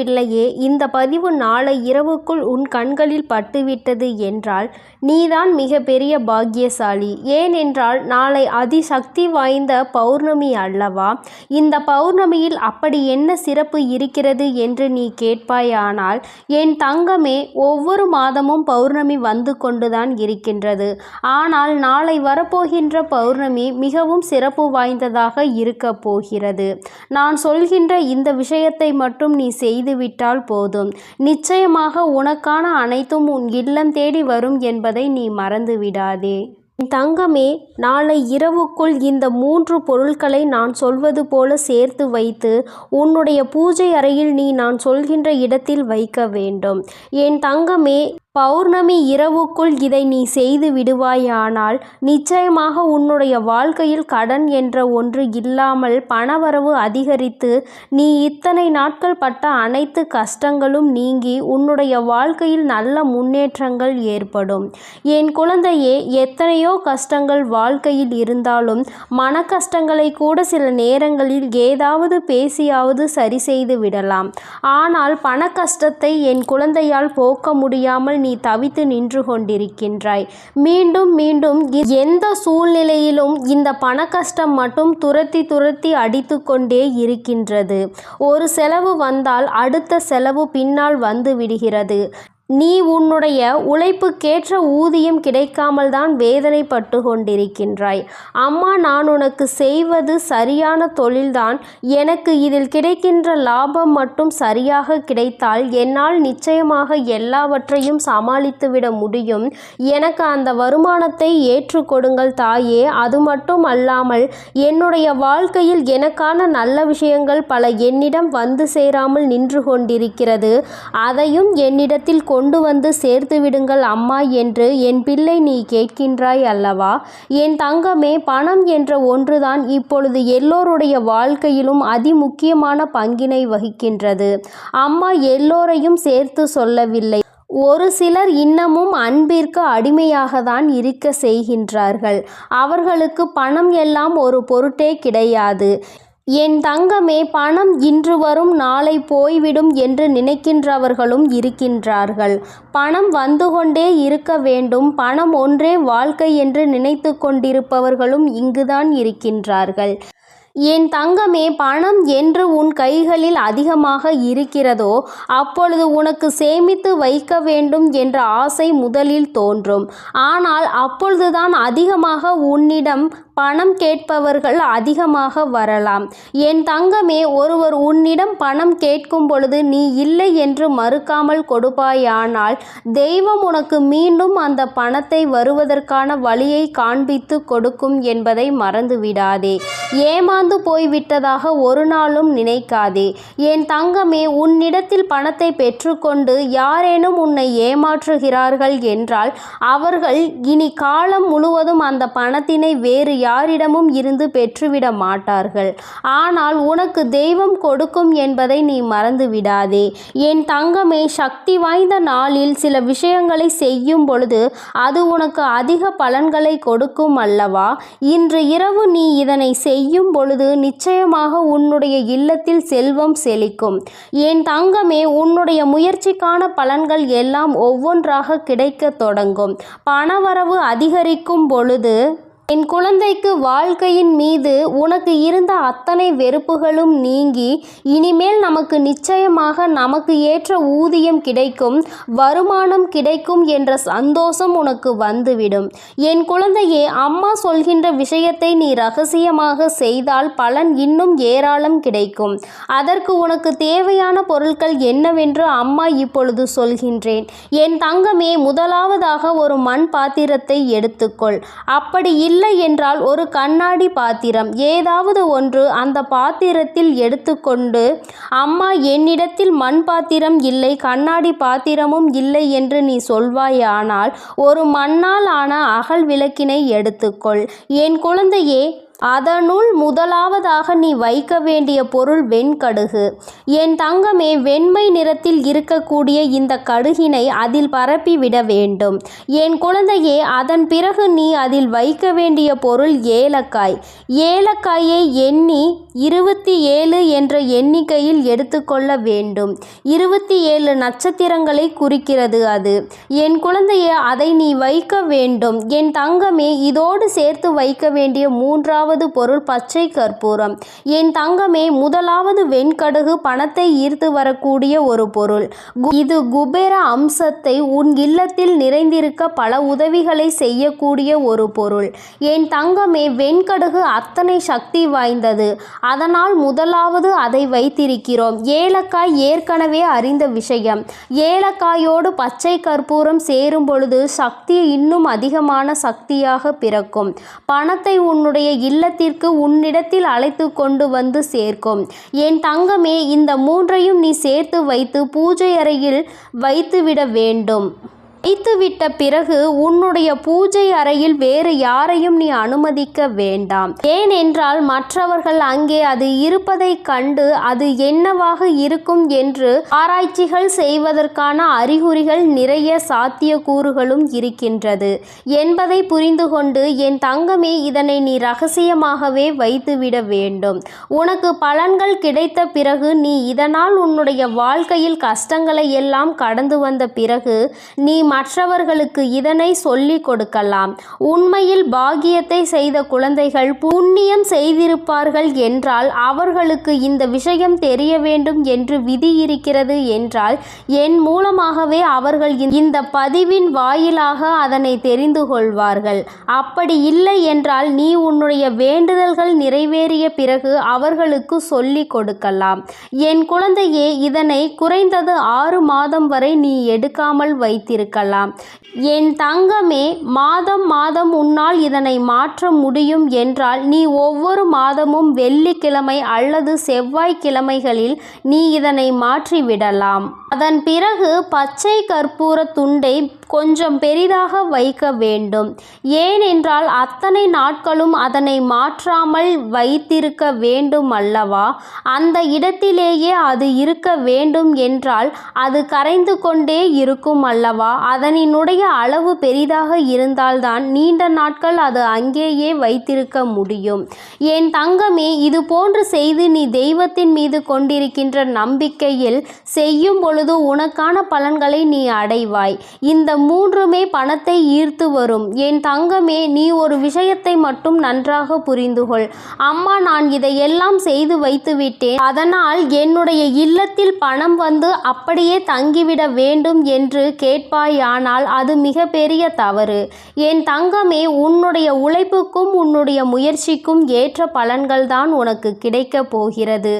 பிள்ளையே இந்த பதிவு நாளை இரவுக்குள் உன் கண்களில் பட்டுவிட்டது என்றால் நீதான் மிகப்பெரிய பாக்கியசாலி. ஏனென்றால் நாளை அதிசக்தி வாய்ந்த பௌர்ணமி அல்லவா? இந்த பௌர்ணமியில் அப்படி என்ன சிறப்பு இருக்கிறது என்று நீ கேட்பாயானால் என் தங்கமே ஒவ்வொரு மாதமும் பௌர்ணமி வந்து கொண்டுதான் இருக்கின்றது. ஆனால் நாளை வரப்போகின்ற பௌர்ணமி மிகவும் சிறப்பு வாய்ந்ததாக இருக்கப் போகிறது. நான் சொல்கின்ற இந்த விஷயத்தை மட்டும் நீ செய்து செய்துவிட்டால் போதும். நிச்சயமாக உனக்கான அனைத்தும் உன் இல்லம் தேடி வரும் என்பதை நீ மறந்துவிடாதே. தங்கமே நாளை இரவுக்குள் இந்த மூன்று பொருட்களை நான் சொல்வது போல சேர்த்து வைத்து உன்னுடைய பூஜை அறையில் நீ நான் சொல்கின்ற இடத்தில் வைக்க வேண்டும். என் தங்கமே பௌர்ணமி இரவுக்குள் இதை நீ செய்து விடுவாயானால் நிச்சயமாக உன்னுடைய வாழ்க்கையில் கடன் என்ற ஒன்று இல்லாமல் பணவரவு அதிகரித்து நீ இத்தனை நாட்கள் பட்ட அனைத்து கஷ்டங்களும் நீங்கி உன்னுடைய வாழ்க்கையில் நல்ல முன்னேற்றங்கள் ஏற்படும். என் குழந்தையே எத்தனையோ கஷ்டங்கள் வாழ்க்கையில் இருந்தாலும் மன கஷ்டங்களை கூட சில நேரங்களில் ஏதாவது பேசியாவது சரி செய்து விடலாம். ஆனால் பண கஷ்டத்தை என் குழந்தையால் போக்க முடியாமல் நீ தவித்து நின்று கொண்டிருக்கின்றாய் மீண்டும் மீண்டும் எந்த சூழ்நிலையிலும் இந்த பண கஷ்டம் மட்டும் துரத்தி துரத்தி அடித்து கொண்டே இருக்கின்றது. ஒரு செலவு வந்தால் அடுத்த செலவு பின்னால் வந்து விடுகிறது. நீ உன்னுடைய உழைப்புக்கேற்ற ஊதியம் கிடைக்காமல் தான் வேதனைப்பட்டு கொண்டிருக்கின்றாய். அம்மா நான் உனக்கு செய்வது சரியான தொழில்தான். எனக்கு இதில் கிடைக்கின்ற லாபம் மட்டும் சரியாக கிடைத்தால் என்னால் நிச்சயமாக எல்லாவற்றையும் சமாளித்துவிட முடியும். எனக்கு அந்த வருமானத்தை ஏற்றுக்கொடுங்கள் தாயே. அது மட்டும் அல்லாமல் என்னுடைய வாழ்க்கையில் எனக்கான நல்ல விஷயங்கள் பல என்னிடம் வந்து சேராமல் நின்று கொண்டிருக்கிறது. அதையும் என்னிடத்தில் கொண்டு கொண்டு வந்து சேர்த்து விடுங்கள் அம்மா என்று என் பிள்ளை நீ கேட்கின்றாய் அல்லவா? என் தங்கமே பணம் என்ற ஒன்றுதான் இப்பொழுது எல்லோருடைய வாழ்க்கையிலும் அதிமுக்கியமான பங்கினை வகிக்கின்றது. அம்மா எல்லோரையும் சேர்த்து சொல்லவில்லை. ஒரு சிலர் இன்னமும் அன்பிற்கு அடிமையாக தான் இருக்க செய்கின்றார்கள். அவர்களுக்கு பணம் எல்லாம் ஒரு பொருட்டே கிடையாது. என் தங்கமே பணம் இன்று வரும் நாளை போய்விடும் என்று நினைக்கின்றவர்களும் இருக்கின்றார்கள். பணம் வந்து கொண்டே இருக்க வேண்டும். பணம் ஒன்றே வாழ்க்கை என்று நினைத்து கொண்டிருப்பவர்களும் இங்குதான் இருக்கின்றார்கள். என் தங்கமே பணம் என்று உன் கைகளில் அதிகமாக இருக்கிறதோ அப்பொழுது உனக்கு சேமித்து வைக்க வேண்டும் என்ற ஆசை முதலில் தோன்றும். ஆனால் அப்பொழுதுதான் அதிகமாக உன்னிடம் பணம் கேட்பவர்கள் அதிகமாக வரலாம். என் தங்கமே ஒருவர் உன்னிடம் பணம் கேட்கும் பொழுது நீ இல்லை என்று மறுக்காமல் கொடுப்பாயானால் தெய்வம் உனக்கு மீண்டும் அந்த பணத்தை வருவதற்கான வழியை காண்பித்து கொடுக்கும் என்பதை மறந்துவிடாதே. ஏமாந்து போய்விட்டதாக ஒரு நாளும் நினைக்காதே. என் தங்கமே உன்னிடத்தில் பணத்தை பெற்றுக்கொண்டு யாரேனும் உன்னை ஏமாற்றுகிறார்கள் என்றால் அவர்கள் இனி காலம் முழுவதும் அந்த பணத்தினை வேறு யாரிடமும் இருந்து பெற்றுவிட மாட்டார்கள். ஆனால் உனக்கு தெய்வம் கொடுக்கும் என்பதை நீ மறந்து விடாதே என் தங்கமே சக்தி வாய்ந்த நாளில் சில விஷயங்களை செய்யும் பொழுது அது உனக்கு அதிக பலன்களை கொடுக்கும் அல்லவா? இன்று இரவு நீ இதனை செய்யும் பொழுது நிச்சயமாக உன்னுடைய இல்லத்தில் செல்வம் செழிக்கும். என் தங்கமே உன்னுடைய முயற்சிக்கான பலன்கள் எல்லாம் ஒவ்வொன்றாக கிடைக்க தொடங்கும். பணவரவு அதிகரிக்கும் பொழுது என் குழந்தைக்கு வாழ்க்கையின் மீது உனக்கு இருந்த அத்தனை வெறுப்புகளும் நீங்கி இனிமேல் நமக்கு நிச்சயமாக நமக்கு ஏற்ற ஊதியம் கிடைக்கும் வருமானம் கிடைக்கும் என்ற சந்தோஷம் உனக்கு வந்துவிடும். என் குழந்தையே அம்மா சொல்கின்ற விஷயத்தை நீ ரகசியமாக செய்தால் பலன் இன்னும் ஏராளம் கிடைக்கும். அதற்கு உனக்கு தேவையான பொருட்கள் என்னவென்று அம்மா இப்பொழுது சொல்கின்றேன். என் தங்கமே முதலாவதாக ஒரு மண் பாத்திரத்தை எடுத்துக்கொள். அப்படி இல்லை இல்லை என்றால் ஒரு கண்ணாடி பாத்திரம் ஏதாவது ஒன்று அந்த பாத்திரத்தில் எடுத்துக்கொண்டு அம்மா என்னிடத்தில் மண் பாத்திரம் இல்லை கண்ணாடி பாத்திரமும் இல்லை என்று நீ சொல்வாயானால் ஒரு மண்ணால் ஆன அகல் விளக்கினை எடுத்துக்கொள். என் குழந்தையே அதனுள் முதலாவதாக நீ வைக்க வேண்டிய பொருள் வெண்கடுகு. என் தங்கமே வெண்மை நிறத்தில் இருக்கக்கூடிய இந்த கடுகினை அதில் பரப்பிவிட வேண்டும். என் குழந்தையே அதன் பிறகு நீ அதில் வைக்க வேண்டிய பொருள் ஏலக்காய். ஏலக்காயை எண்ணி இருபத்தி ஏழு என்ற எண்ணிக்கையில் எடுத்துக்கொள்ள வேண்டும். இருபத்தி ஏழு நட்சத்திரங்களை குறிக்கிறது அது. என் குழந்தையே அதை நீ வைக்க வேண்டும். என் தங்கமே இதோடு சேர்த்து வைக்க வேண்டிய மூன்றாவது பொருள் பச்சை கற்பூரம். என் தங்கமே முதலாவது வெண்கடுகு பணத்தை ஈர்த்து வரக்கூடிய ஒரு பொருள். இது குபேர அம்சத்தை உன் இல்லத்தில் நிறைந்திருக்க பல உதவிகளை செய்யக்கூடிய ஒரு பொருள். என் தங்கமே வெண்கடுகு அத்தனை சக்தி வாய்ந்தது. அதனால் முதலாவது அதை வைத்திருக்கிறோம். ஏலக்காய் ஏற்கனவே அறிந்த விஷயம். ஏலக்காயோடு பச்சை கற்பூரம் சேரும் பொழுது சக்தி இன்னும் அதிகமான சக்தியாக பிறக்கும். பணத்தை உன்னுடைய இல்லத்திற்கு உன்னிடத்தில் அழைத்து கொண்டு வந்து சேர்க்கும். என் தங்கமே இந்த மூன்றையும் நீ சேர்த்து வைத்து பூஜை அறையில் வைத்துவிட வேண்டும். வைத்துவிட்ட பிறகு உன்னுடைய பூஜை அறையில் வேறு யாரையும் நீ அனுமதிக்க வேண்டாம். ஏனென்றால் மற்றவர்கள் அங்கே அது இருப்பதைக் கண்டு அது என்னவாக இருக்கும் என்று ஆராய்ச்சிகள் செய்வதற்கான அறிகுறிகள் நிறைய சாத்தியக்கூறுகளும் இருக்கின்றது. என்பதை புரிந்து கொண்டு என் தங்கமே இதனை நீ ரகசியமாகவே வைத்துவிட வேண்டும். உனக்கு பலன்கள் கிடைத்த பிறகு நீ இதனால் உன்னுடைய வாழ்க்கையில் கஷ்டங்களை எல்லாம் கடந்து வந்த பிறகு நீ மற்றவர்களுக்கு இதனை சொல்லிக் கொடுக்கலாம். உண்மையில் பாக்கியத்தை செய்த குழந்தைகள் புண்ணியம் செய்திருப்பார்கள் என்றால் அவர்களுக்கு இந்த விஷயம் தெரிய வேண்டும் என்று விதி இருக்கிறது என்றால் என் மூலமாகவே அவர்கள் இந்த- பதிவின் வாயிலாக அதனை தெரிந்து கொள்வார்கள். அப்படி இல்லை என்றால் நீ உன்னுடைய வேண்டுதல்கள் நிறைவேறிய பிறகு அவர்களுக்கு சொல்லிக் கொடுக்கலாம். என் குழந்தையே இதனை குறைந்தது ஆறு மாதம் வரை நீ எடுக்காமல் வைத்திருக்க இருக்கலாம் என் தங்கமே மாதம் மாதம் உன்னால் இதனை மாற்ற முடியும் என்றால் நீ ஒவ்வொரு மாதமும் வெள்ளிக்கிழமை அல்லது செவ்வாய்க்கிழமைகளில் நீ இதனை மாற்றிவிடலாம். அதன் பிறகு பச்சை கற்பூர துண்டை கொஞ்சம் பெரிதாக வைக்க வேண்டும். ஏனென்றால் அத்தனை நாட்களும் அதனை மாற்றாமல் வைத்திருக்க வேண்டும் அல்லவா அந்த இடத்திலேயே அது இருக்க வேண்டும் என்றால் அது கரைந்து கொண்டே இருக்கும் அல்லவா அதனினுடைய அளவு பெரிதாக இருந்தால்தான் நீண்ட நாட்கள் அது அங்கேயே வைத்திருக்க முடியும். என் தங்கமே இது போன்று செய்து நீ தெய்வத்தின் மீது கொண்டிருக்கின்ற நம்பிக்கையில் செய்யும் பொழுது உனக்கான பலன்களை நீ அடைவாய். இந்த மூன்றுமே பணத்தை ஈர்த்து வரும். என் தங்கமே நீ ஒரு விஷயத்தை மட்டும் நன்றாக புரிந்துகொள் அம்மா நான் இதையெல்லாம் செய்து வைத்துவிட்டேன் அதனால் என்னுடைய இல்லத்தில் பணம் வந்து அப்படியே தங்கிவிட வேண்டும் என்று கேட்பாயானால் அது மிகப்பெரிய தவறு. என் தங்கமே உன்னுடைய உழைப்புக்கும் உன்னுடைய முயற்சிக்கும் ஏற்ற பலன்கள் தான் உனக்கு கிடைக்கப் போகிறது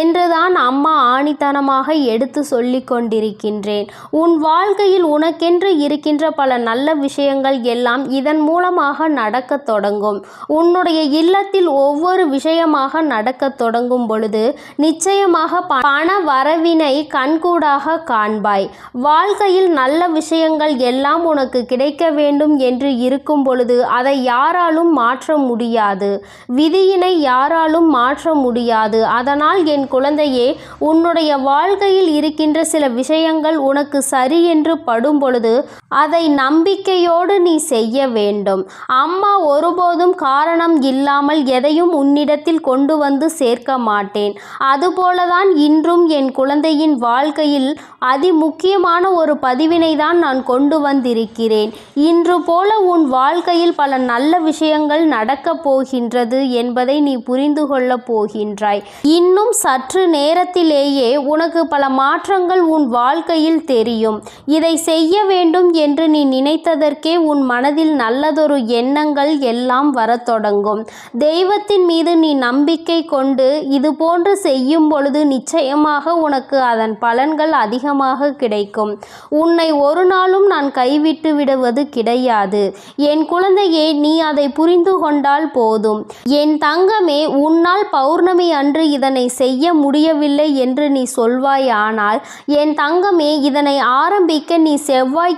என்றுதான் அம்மா ஆணித்தனமாக எடுத்து சொல்லிக் கொண்டிருக்கின்றேன். உன் வாழ்க்கையில் உனக்கென்று இருக்கின்ற பல நல்ல விஷயங்கள் எல்லாம் இதன் மூலமாக நடக்கத் தொடங்கும். உன்னுடைய இல்லத்தில் ஒவ்வொரு விஷயமாக நடக்கத் தொடங்கும் பொழுது நிச்சயமாக பண வரவினை கண்கூடாக காண்பாய். வாழ்க்கையில் நல்ல விஷயங்கள் எல்லாம் உனக்கு கிடைக்க வேண்டும் என்று இருக்கும் பொழுது அதை யாராலும் மாற்ற முடியாது. விதியினை யாராலும் மாற்ற முடியாது. அதனால் என் குழந்தையே உன்னுடைய வாழ்க்கையில் இருக்கின்ற சில விஷயங்கள் உனக்கு சரி என்று படும் பொழுது அதை நம்பிக்கையோடு நீ செய்ய வேண்டும். அம்மா ஒருபோதும் காரணம் இல்லாமல் எதையும் உன்னிடத்தில் கொண்டு வந்து சேர்க்க மாட்டேன். அதுபோலதான் இன்றும் என் குழந்தையின் வாழ்க்கையில் அதி முக்கியமான ஒரு பதிவினை தான் நான் கொண்டு வந்திருக்கிறேன். இன்று போல உன் வாழ்க்கையில் பல நல்ல விஷயங்கள் நடக்கப் போகின்றது என்பதை நீ புரிந்து கொள்ளப் போகின்றாய். இன்னும் சற்று நேரத்திலேயே உனக்கு பல மாற்றங்கள் உன் வாழ்க்கையில் தெரியும். இதை செய்ய வேண்டும் என்று நீ நினைத்ததற்கே உன் மனதில் நல்லதொரு எண்ணங்கள் எல்லாம் வரத் தொடங்கும். தெய்வத்தின் மீது நீ நம்பிக்கை கொண்டு இது போன்று செய்யும் பொழுது நிச்சயமாக உனக்கு அதன் பலன்கள் அதிகமாக கிடைக்கும். உன்னை ஒரு நாளும் நான் கைவிட்டு விடுவது கிடையாது. என் குழந்தையே நீ அதை புரிந்து கொண்டால் போதும். என் தங்கமே உன்னால் பௌர்ணமி அன்று இதனை செய்ய முடியவில்லை என்று நீ சொல்வாயானால் என் தங்கமே இதனை ஆரம்பிக்க நீ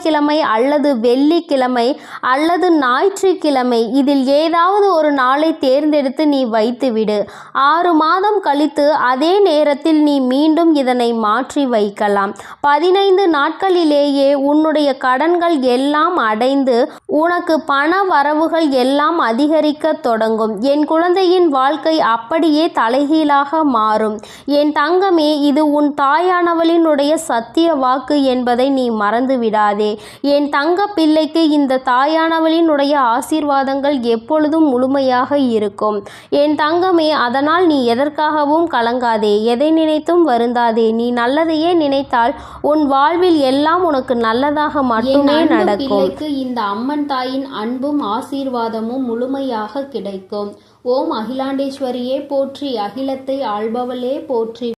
செவ்வாய்க்கிழமை அல்லது வெள்ளிக்கிழமை அல்லது ஞாயிற்றுக்கிழமை இதில் ஏதாவது ஒரு நாளை தேர்ந்தெடுத்து நீ வைத்துவிடு. ஆறு மாதம் கழித்து அதே நேரத்தில் நீ மீண்டும் இதனை மாற்றி வைக்கலாம். பதினைந்து நாட்களிலேயே உன்னுடைய கடன்கள் எல்லாம் அடைந்து உனக்கு பண வரவுகள் எல்லாம் அதிகரிக்க தொடங்கும். என் குழந்தையின் வாழ்க்கை அப்படியே தலைகீழாக மாறும். என் தங்கமே இது உன் தாயானவளினுடைய சத்திய வாக்கு என்பதை நீ மறந்து விடாதே என் தங்க பிள்ளைக்கு இந்த தாயானவளினுடைய ஆசீர்வாதங்கள் எப்பொழுதும் முழுமையாக இருக்கும். என் தங்கமே அதனால் நீ எதற்காகவும் கலங்காதே. எதை நினைத்தும் வருந்தாதே. நீ நல்லதையே நினைத்தால் உன் வாழ்வில் எல்லாம் உனக்கு நல்லதாக மட்டுமே நடக்கும். இந்த அம்மன் தாயின் அன்பும் ஆசீர்வாதமும் முழுமையாக கிடைக்கும். ஓம் அகிலாண்டேஸ்வரியே போற்றி அகிலத்தை ஆள்பவளே போற்றி.